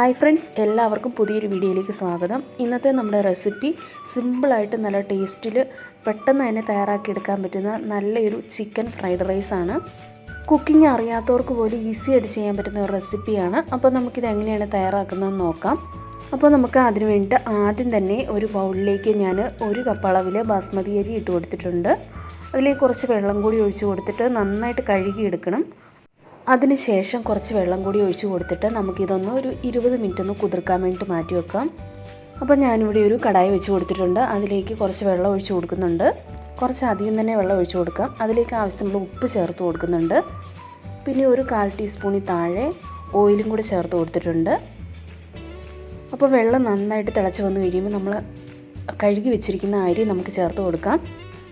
Hi friends എല്ലാവർക്കും പുതിയൊരു വീഡിയോയിലേക്ക് സ്വാഗതം. ഇന്നത്തെ നമ്മുടെ റെസിപ്പി സിമ്പിളായിട്ട് നല്ല ടേസ്റ്റിൽ പെട്ടെന്ന് തന്നെ തയ്യാറാക്കിയെടുക്കാൻ പറ്റുന്ന നല്ലൊരു ചിക്കൻ ഫ്രൈഡ് റൈസാണ്. കുക്കിംഗ് അറിയാത്തവർക്ക് പോലും ഈസി ആയിട്ട് ചെയ്യാൻ പറ്റുന്ന ഒരു റെസിപ്പിയാണ്. അപ്പോൾ നമുക്കിത് എങ്ങനെയാണ് തയ്യാറാക്കുന്നതെന്ന് നോക്കാം. അപ്പോൾ നമുക്ക് അതിന് വേണ്ടിയിട്ട് ആദ്യം തന്നെ ഒരു ബൗളിലേക്ക് ഞാൻ ഒരു കപ്പ് അളവിൽ ബാസ്മതി അരി ഇട്ട് കൊടുത്തിട്ടുണ്ട്. അതിലേക്ക് കുറച്ച് വെള്ളം കൂടി ഒഴിച്ച് കൊടുത്തിട്ട് നന്നായിട്ട് കഴുകിയെടുക്കണം. അതിനുശേഷം കുറച്ച് വെള്ളം കൂടി ഒഴിച്ചു കൊടുത്തിട്ട് നമുക്കിതൊന്ന് ഒരു ഇരുപത് മിനിറ്റ് ഒന്ന് കുതിർക്കാൻ വേണ്ടിയിട്ട് മാറ്റി വെക്കാം. അപ്പോൾ ഞാനിവിടെ ഒരു കടായി വെച്ച് കൊടുത്തിട്ടുണ്ട്. അതിലേക്ക് കുറച്ച് വെള്ളം ഒഴിച്ചു കൊടുക്കുന്നുണ്ട്. കുറച്ച് അധികം തന്നെ വെള്ളം ഒഴിച്ചു കൊടുക്കാം. അതിലേക്ക് ആവശ്യമുള്ള ഉപ്പ് ചേർത്ത് കൊടുക്കുന്നുണ്ട്. പിന്നെ ഒരു കാൽ ടീസ്പൂണിൽ താഴെ ഓയിലും കൂടി ചേർത്ത് കൊടുത്തിട്ടുണ്ട്. അപ്പോൾ വെള്ളം നന്നായിട്ട് തിളച്ച് വന്ന് കഴിയുമ്പോൾ നമ്മൾ കഴുകി വെച്ചിരിക്കുന്ന അരി നമുക്ക് ചേർത്ത് കൊടുക്കാം.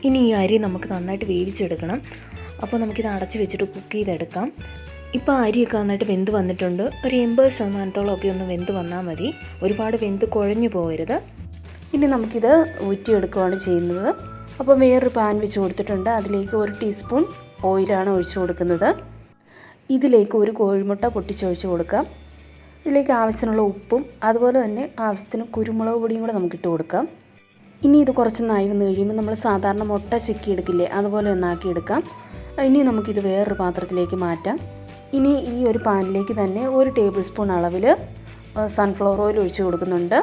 ഇനി ഈ അരി നമുക്ക് നന്നായിട്ട് വേവിച്ചെടുക്കണം. അപ്പോൾ നമുക്കിത് അടച്ച് വെച്ചിട്ട് കുക്ക് ചെയ്തെടുക്കാം. ഇപ്പോൾ അരിയൊക്കെ നന്നായിട്ട് വെന്ത് വന്നിട്ടുണ്ട്. ഒരു എൺപത് ശതമാനത്തോളം ഒക്കെ ഒന്ന് വെന്ത് വന്നാൽ മതി. ഒരുപാട് വെന്ത് കുഴഞ്ഞു പോകരുത്. ഇനി നമുക്കിത് ഊറ്റിയെടുക്കുകയാണ് ചെയ്യുന്നത്. അപ്പോൾ വേറൊരു പാൻ വെച്ച് കൊടുത്തിട്ടുണ്ട്. അതിലേക്ക് ഒരു ടീസ്പൂൺ ഓയിലാണ് ഒഴിച്ചു കൊടുക്കുന്നത്. ഇതിലേക്ക് ഒരു കോഴിമുട്ട പൊട്ടിച്ചൊഴിച്ച് കൊടുക്കാം. ഇതിലേക്ക് ആവശ്യത്തിനുള്ള ഉപ്പും അതുപോലെ തന്നെ ആവശ്യത്തിന് കുരുമുളക് പൊടിയും കൂടെ നമുക്ക് ഇട്ട് കൊടുക്കാം. ഇനി ഇത് കുറച്ച് നായ് വന്ന് കഴിയുമ്പോൾ നമ്മൾ സാധാരണ മുട്ട ചെക്കി എടുക്കില്ലേ അതുപോലെ ഒന്നാക്കി എടുക്കാം ഇനി നമുക്കിത് വേറൊരു പാത്രത്തിലേക്ക് മാറ്റാം. ഇനി ഈ ഒരു പാനിലേക്ക് തന്നെ ഒരു ടേബിൾ സ്പൂൺ അളവിൽ സൺഫ്ലവർ ഓയിൽ ഒഴിച്ച് കൊടുക്കുന്നുണ്ട്.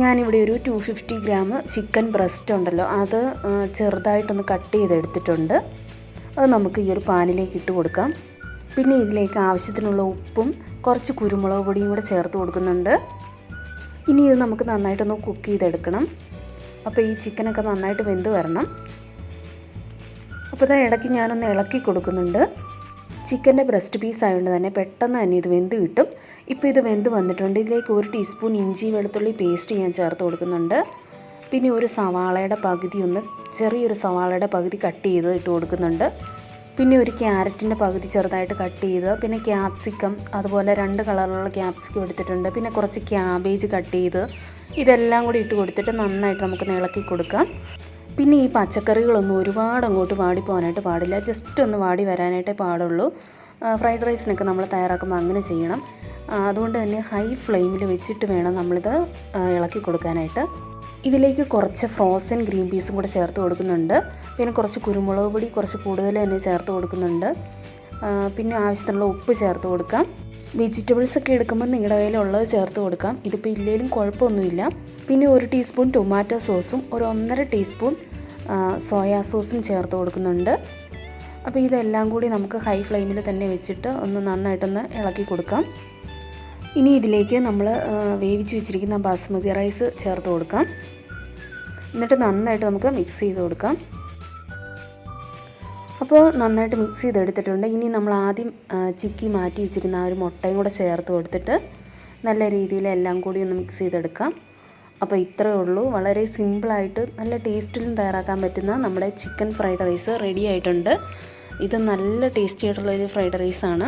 ഞാനിവിടെ ഒരു two fifty gram chicken breast ഉണ്ടല്ലോ അത് ചെറുതായിട്ടൊന്ന് കട്ട് ചെയ്തെടുത്തിട്ടുണ്ട്. അത് നമുക്ക് ഈ ഒരു പാനിലേക്ക് ഇട്ട് കൊടുക്കാം. പിന്നെ ഇതിലേക്ക് ആവശ്യത്തിനുള്ള ഉപ്പും കുറച്ച് കുരുമുളക് പൊടിയും കൂടെ ചേർത്ത് കൊടുക്കുന്നുണ്ട്. ഇനി ഇത് നമുക്ക് നന്നായിട്ടൊന്ന് കുക്ക് ചെയ്തെടുക്കണം. അപ്പോൾ ഈ ചിക്കനൊക്കെ നന്നായിട്ട് വെന്ത് വരണം. അപ്പോൾ ഇതാ ഇടയ്ക്ക് ഞാനൊന്ന് ഇളക്കി കൊടുക്കുന്നുണ്ട്. ചിക്കന്റെ ബ്രസ്റ്റ് പീസ് ആയതുകൊണ്ട് തന്നെ പെട്ടെന്ന് തന്നെ ഇത് വെന്ത് കിട്ടും. ഇപ്പോൾ ഇത് വെന്ത് വന്നിട്ടുണ്ട്. ഇതിലേക്ക് ഒരു ടീസ്പൂൺ ഇഞ്ചി വെളുത്തുള്ളി പേസ്റ്റ് ഞാൻ ചേർത്ത് കൊടുക്കുന്നുണ്ട്. പിന്നെ ഒരു സവാളയുടെ പകുതി ഒന്ന് ചെറിയൊരു സവാളയുടെ പകുതി കട്ട് ചെയ്ത് ഇട്ട് കൊടുക്കുന്നുണ്ട്. പിന്നെ ഒരു ക്യാരറ്റിന്റെ പകുതി ചെറുതായിട്ട് കട്ട് ചെയ്ത് പിന്നെ ക്യാപ്സിക്കം അതുപോലെ രണ്ട് കളറിലുള്ള ക്യാപ്സിക്കം എടുത്തിട്ടുണ്ട്. പിന്നെ കുറച്ച് ക്യാബേജ് കട്ട് ചെയ്ത് ഇതെല്ലാം കൂടി ഇട്ട് കൊടുത്തിട്ട് നന്നായിട്ട് നമുക്ക് ഇളക്കി കൊടുക്കാം. പിന്നെ ഈ പച്ചക്കറികളൊന്നും ഒരുപാട് അങ്ങോട്ട് വാടി പോകാനായിട്ട് പാടില്ല. ജസ്റ്റ് ഒന്ന് വാടി വരാനായിട്ടേ പാടുള്ളൂ. ഫ്രൈഡ് റൈസിനൊക്കെ നമ്മൾ തയ്യാറാക്കുമ്പോൾ അങ്ങനെ ചെയ്യണം. അതുകൊണ്ട് തന്നെ ഹൈ ഫ്ലെയിമിൽ വെച്ചിട്ട് വേണം നമ്മളിത് ഇളക്കി കൊടുക്കാനായിട്ട്. ഇതിലേക്ക് കുറച്ച് ഫ്രോസൺ ഗ്രീൻ പീസും കൂടെ ചേർത്ത് കൊടുക്കുന്നുണ്ട്. പിന്നെ കുറച്ച് കുരുമുളക് പൊടി കുറച്ച് കൂടുതൽ തന്നെ ചേർത്ത് കൊടുക്കുന്നുണ്ട്. പിന്നെ ആവശ്യത്തിനുള്ള ഉപ്പ് ചേർത്ത് കൊടുക്കാം. വെജിറ്റബിൾസ് ഒക്കെ എടുക്കുമ്പോൾ നിങ്ങളുടെ കയ്യിലുള്ളത് ചേർത്ത് കൊടുക്കാം. ഇതിപ്പോൾ ഇല്ലെങ്കിലും കുഴപ്പമൊന്നുമില്ല. പിന്നെ ഒരു ടീസ്പൂൺ ടൊമാറ്റോ സോസും ഒരു ഒന്നര ടീസ്പൂൺ സോയാ സോസും ചേർത്ത് കൊടുക്കുന്നുണ്ട്. അപ്പോൾ ഇതെല്ലാം കൂടി നമുക്ക് ഹൈ ഫ്ലെയിമിൽ തന്നെ വെച്ചിട്ട് ഒന്ന് നന്നായിട്ടൊന്ന് ഇളക്കി കൊടുക്കാം. ഇനി ഇതിലേക്ക് നമ്മൾ വേവിച്ച് വെച്ചിരിക്കുന്ന ബാസ്മതി റൈസ് ചേർത്ത് കൊടുക്കാം. എന്നിട്ട് നന്നായിട്ട് നമുക്ക് മിക്സ് ചെയ്ത് കൊടുക്കാം. അപ്പോൾ നന്നായിട്ട് മിക്സ് ചെയ്തെടുത്തിട്ടുണ്ട്. ഇനി നമ്മൾ ആദ്യം ചിക്കി മാറ്റി വെച്ചിരുന്ന ആ ഒരു മുട്ടയും കൂടെ ചേർത്ത് കൊടുത്തിട്ട് നല്ല രീതിയിൽ എല്ലാം കൂടി ഒന്ന് മിക്സ് ചെയ്തെടുക്കാം. അപ്പോൾ ഇത്രയേ ഉള്ളൂ. വളരെ സിമ്പിളായിട്ട് നല്ല ടേസ്റ്റിലും തയ്യാറാക്കാൻ പറ്റുന്ന നമ്മുടെ ചിക്കൻ ഫ്രൈഡ് റൈസ് റെഡി ആയിട്ടുണ്ട്. ഇത് നല്ല ടേസ്റ്റി ആയിട്ടുള്ള ഒരു ഫ്രൈഡ് റൈസാണ്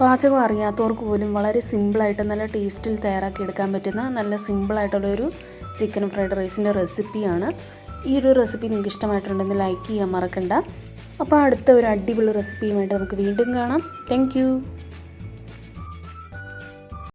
പാചകം അറിയാത്തവർക്ക് പോലും വളരെ സിമ്പിളായിട്ട് നല്ല ടേസ്റ്റിൽ തയ്യാറാക്കി എടുക്കാൻ പറ്റുന്ന നല്ല സിമ്പിളായിട്ടുള്ളൊരു ചിക്കൻ ഫ്രൈഡ് റൈസിന്റെ റെസിപ്പിയാണ് ഈ ഒരു റെസിപ്പി നിങ്ങൾക്ക് ഇഷ്ടമായിട്ടുണ്ടെങ്കിൽ ലൈക്ക് ചെയ്യാൻ മറക്കണ്ട. അപ്പോൾ അടുത്ത ഒരു അടിപൊളി റെസിപ്പിയുമായിട്ട് നമുക്ക് വീണ്ടും കാണാം. താങ്ക്